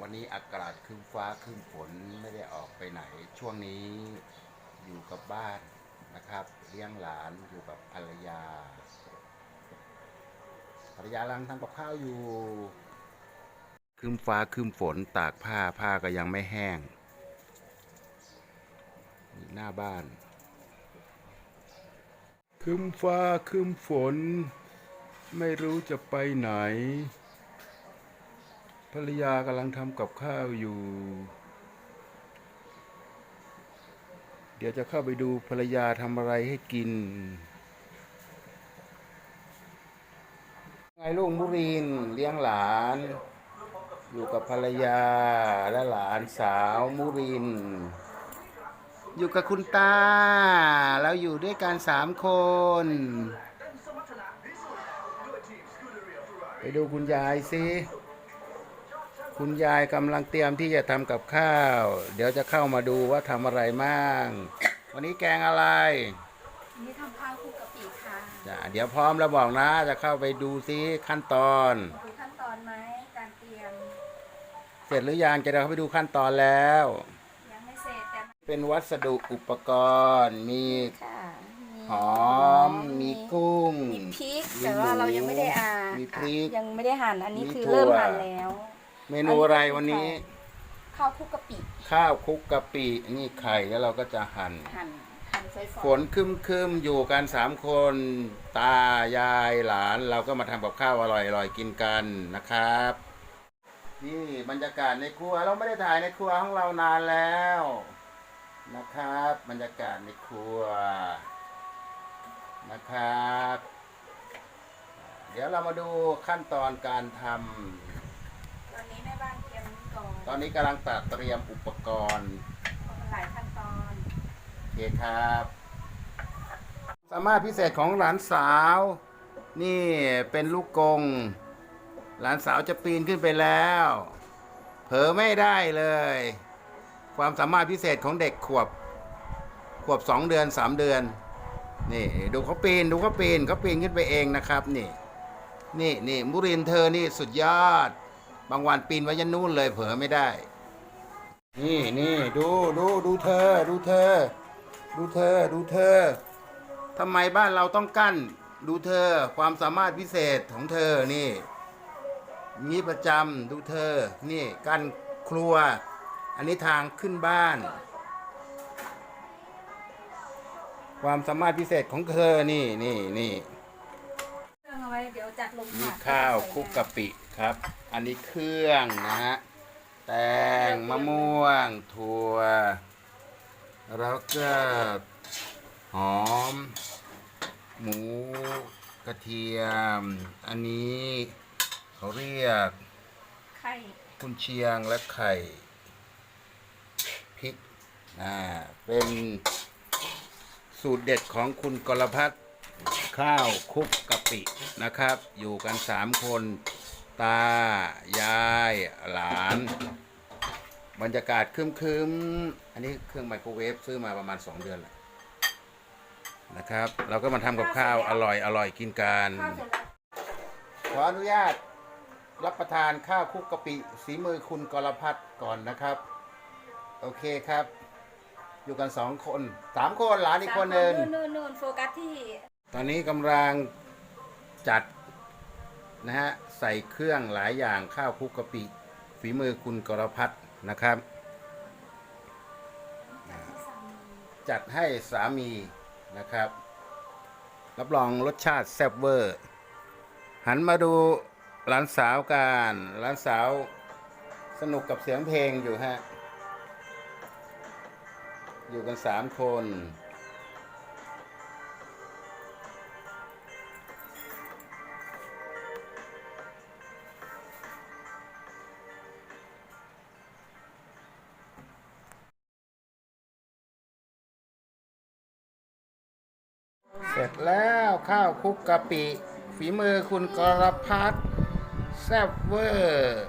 วันนี้อากาศครึ้มฟ้าครึ้มฝนไม่ได้ออกไปไหน ช่วงนี้อยู่กับบ้านนะครับ เลี้ยงหลานอยู่กับภรรยา ภรรยากำลังทำกับข้าวอยู่ครึ้มฟ้าครึ้มฝนตากผ้าผ้าก็ยังไม่แห้งหน้าบ้านครึ้มฟ้าครึ้มฝน ไม่รู้จะไปไหน ภรรยากำลังทำกับข้าวอยู่ เดี๋ยวจะเข้าไปดูภรรยาทำอะไรให้กิน ไงลูกมุรินเลี้ยงหลาน อยู่กับภรรยาและหลานสาวมุริน อยู่กับคุณตา แล้วอยู่ด้วยกันสามคน ไปดูคุณยายสิ คุณยายกำลังเตรียมที่จะทำกับข้าว เดี๋ยวจะเข้ามาดูว่าทำอะไรมั่งวันนี้แกงอะไรนี่ทำข้าวคลุกกะปิค่ะจ้ะเดี๋ยวพร้อมแล้วบอกนะ จะเข้าไปดูซิขั้นตอน ดูขั้นตอนไหมการเตรียม เสร็จหรือยังจะเข้าไปดูขั้นตอนแล้ว ยังไม่เสร็จแต่เป็นวัสดุอุปกรณ์ มีค่ะมีหอม มีกุ้ง มีพริกมีแต่ว่าเรายังไม่ได้อ่ามีมีพริก ยังไม่ได้หั่น อันนี้มีคือถั่วเริ่มหั่นแล้ว เมนูอะไรวันนี้ ข้าวคลุกกะปิข้าวคลุกกะปินี่ไข่แล้วเราก็จะหั่นหั่นหั่นฝอยฝนคึมคึมๆอยู่กันสามคน ตายายหลาน เราก็มาทำกับข้าวอร่อยอร่อยกินกันนะครับ นี่บรรยากาศในครัวเราไม่ได้ถ่ายในครัวของเรานานแล้วนะครับ บรรยากาศในครัวนะครับ เดี๋ยวเรามาดูขั้นตอนการทำๆ ตอนนี้แม่บ้านเตรียมก่อนตอนนี้กำลังตัดเตรียมอุปกรณ์เพราะมันหลายขั้นตอนโอเคครับ สามารถพิเศษของหลานสาว นี่เป็นลูกกง หลานสาวจะปีนขึ้นไปแล้ว เผลอไม่ได้เลย ความสามารถพิเศษของเด็กขวบ ขวบสองเดือนสามเดือน นี่ดูเขาปีนดูเขาปีนเขาปีนขึ้นไปเองนะครับ นี่ นี่นี่มุรินทร์เธอนี่สุดยอด บางวันปีนไว้ยันนู่นเลยเผลอไม่ได้ นี่นี่ดูดูดูเธอ ดูเธอ ดูเธอ ดูเธอทำไมบ้านเราต้องกั้น ดูเธอความสามารถพิเศษของเธอนี่มีประจำดูเธอ นี่กั้นครัว อันนี้ทางขึ้นบ้าน ความสามารถพิเศษของเธอนี่นี่นี่เครื่องเอาไว้เดี๋ยวจัดลงมีถดข้าวคลุกกะปิครับอันนี้เครื่องนะฮะ แตงมะม่วง ถั่ว แล้วก็หอม หมูกระเทียม อันนี้เขาเรียก ไข่กุนเชียงและไข่พริกอ่าเป็นสูตรเด็ดของคุณกรพัฒน์ข้าวคลุกกะปินะครับ อยู่กันสามคน ตา ยาย หลาน บรรยากาศครึมๆ อันนี้เครื่องไมโครเวฟซื้อมาประมาณ 2 เดือนแล้วนะครับ เราก็มาทำกับข้าวอร่อยอร่อยกินกัน ข้าวเสร็จแล้วขออนุญาตรับประทานข้าวคลุกกะปิสีมือคุณกรพัฒน์ก่อนนะครับ โอเคครับ อยู่กันสองคนสามคนหลานอีกคนหนึ่ง นู่นนู่นโฟกัสที่ ตอนนี้กำลังจัด นะฮะใส่เครื่องหลายอย่างข้าวคุกกะปิฝีมือคุณกรพัฒน์นะครับ จัดให้สามีนะครับ รับรองรสชาติแซ่บเวอร์ หันมาดูหลานสาวกันหลานสาวสนุกกับเสียงเพลงอยู่ฮะ อยู่กันสามคน เสร็จแล้วข้าวคลุกกะปิ ฝีมือคุณกรพัฒน์แซ่บเวอร์